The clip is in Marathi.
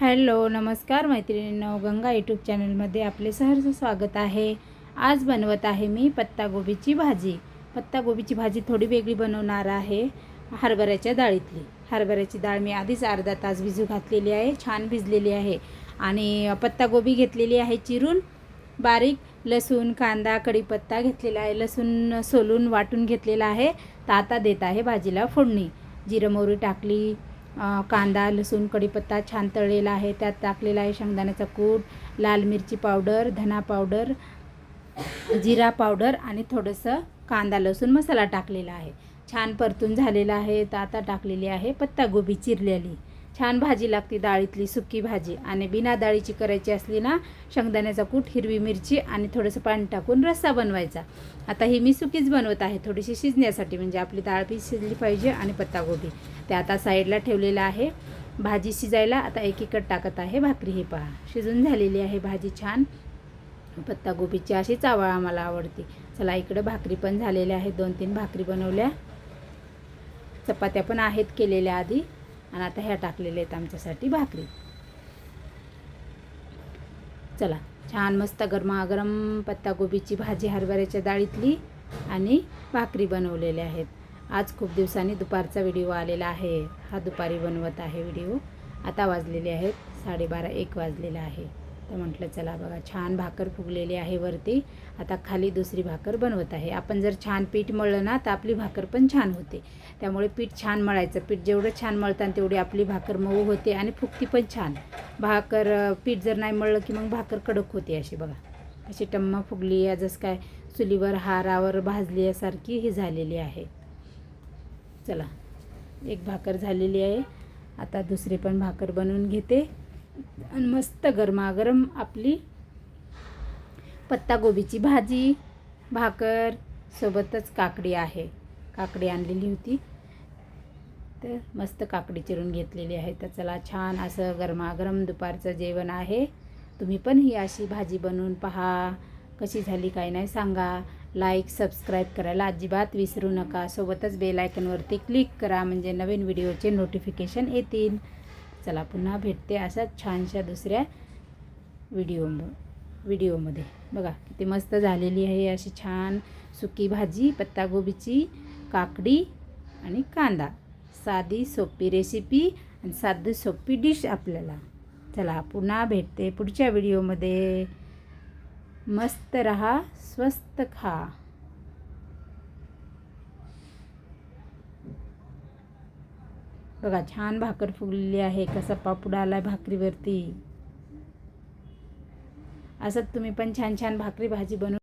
हॅलो नमस्कार मैत्रिणींनो. गंगा यूट्यूब चॅनलमध्ये आपले सहर्ष स्वागत आहे. आज बनवत आहे मी पत्तागोबीची भाजी. पत्तागोबीची भाजी थोडी वेगळी बनवणार आहे हरभऱ्याच्या डाळीतली. हरभऱ्याची डाळ मी आधीच अर्धा तास भिजू घातलेली आहे छान भिजलेली आहे. आणि पत्तागोबी घेतलेली आहे चिरून. बारीक लसूण कांदा कढीपत्ता घेतलेला आहे. लसूण सोलून वाटून घेतलेला आहे. तर आता देत आहे भाजीला फोडणी. जिरं मोहरी टाकली. कांदा लसूण कढीपत्ता छान तळलेला आहे. त्यात टाकलेला आहे शेंगदाण्याचा कूट लाल मिरची पावडर धना पावडर जिरा पावडर आणि थोडंसं कांदा लसूण मसाला टाकलेला आहे. छान परतून झालेला आहे. तर आता टाकलेली आहे पत्तागोबी चिरलेली. छान भाजी लागते डाळीतली सुकी भाजी. आणि बिना डाळीची करायची असली ना शेंगदाण्याचा कूट हिरवी मिरची आणि थोडंसं पाणी टाकून रस्सा बनवायचा. आता ही मी सुकीच बनवत आहे थोडीशी शिजण्यासाठी. म्हणजे आपली डाळ बी शिजली पाहिजे आणि पत्तागोबी ते आता साईडला ठेवलेलं आहे. भाजी शिजायला आता एकीकडे टाकत आहे भाकरी. हे पहा शिजून झालेली आहे भाजी छान. पत्तागोबीची अशी चावळ आम्हाला आवडते. चला इकडं भाकरी पण झालेल्या आहेत. दोन तीन भाकरी बनवल्या. चपात्या पण आहेत केलेल्या आधी. आणि आता ह्या टाकलेल्या आहेत आमच्यासाठी भाकरी. चला छान मस्त गरमागरम पत्तागोबीची भाजी हरभऱ्याच्या डाळीतली आणि भाकरी बनवलेल्या आहेत. आज खूप दिवसांनी दुपारचा व्हिडिओ आलेला आहे. हा दुपारी बनवत आहे व्हिडिओ. आता वाजलेले आहेत साडेबारा एक वाजलेला आहे. तर म्हटलं चला बघा छान भाकर फुगलेली आहे वरती. आता खाली दुसरी भाकर बनवत आहे. आपण जर छान पीठ मळलं ना तर आपली भाकर पण छान होते. त्यामुळे पीठ छान मळायचं. पीठ जेवढं छान मळताना तेवढी आपली भाकर मऊ होते आणि फुगती पण छान. भाकर पीठ जर नाही मळलं की मग भाकर कडक होते अशी बघा. अशी टम्मा फुगली आहे जसं काय चुलीवर हारावर भाजली यासारखी ही झालेली आहे. चला एक भाकर झालेली आहे. आता दुसरी पण भाकर बनवून घेते. आणि मस्त गरमागरम आपली पत्तागोबीची भाजी भाकर सोबतच काकडी आहे. काकडी आणलेली होती. तर मस्त काकडी चिरून घेतलेली आहे. तर चला छान असं गरमागरम दुपारचं जेवण आहे. तुम्ही पण ही अशी भाजी बनवून पहा. कशी झाली काय नाही सांगा. लाईक सबस्क्राईब करायला अजिबात विसरू नका. सोबतच बेल आयकनवरती क्लिक करा. म्हणजे नवीन व्हिडिओचे नोटिफिकेशन येतील. चला पुन्हा भेटते अशाच छानशा दुसऱ्या व्हिडिओ व्हिडिओमध्ये बघा किती मस्त झालेली आहे अशी छान सुकी भाजी पत्तागोबीची काकडी आणि कांदा. साधी सोपी रेसिपी आणि साधी सोपी डिश आपल्याला. चला पुन्हा भेटते पुढच्या व्हिडिओमध्ये मस्त रहा स्वस्त खा. बघा छान भाकर फुगलेली आहे कसा पापड आला भाकरीवरती. असंच तुम्ही पण छान छान भाकरी भाजी बनवून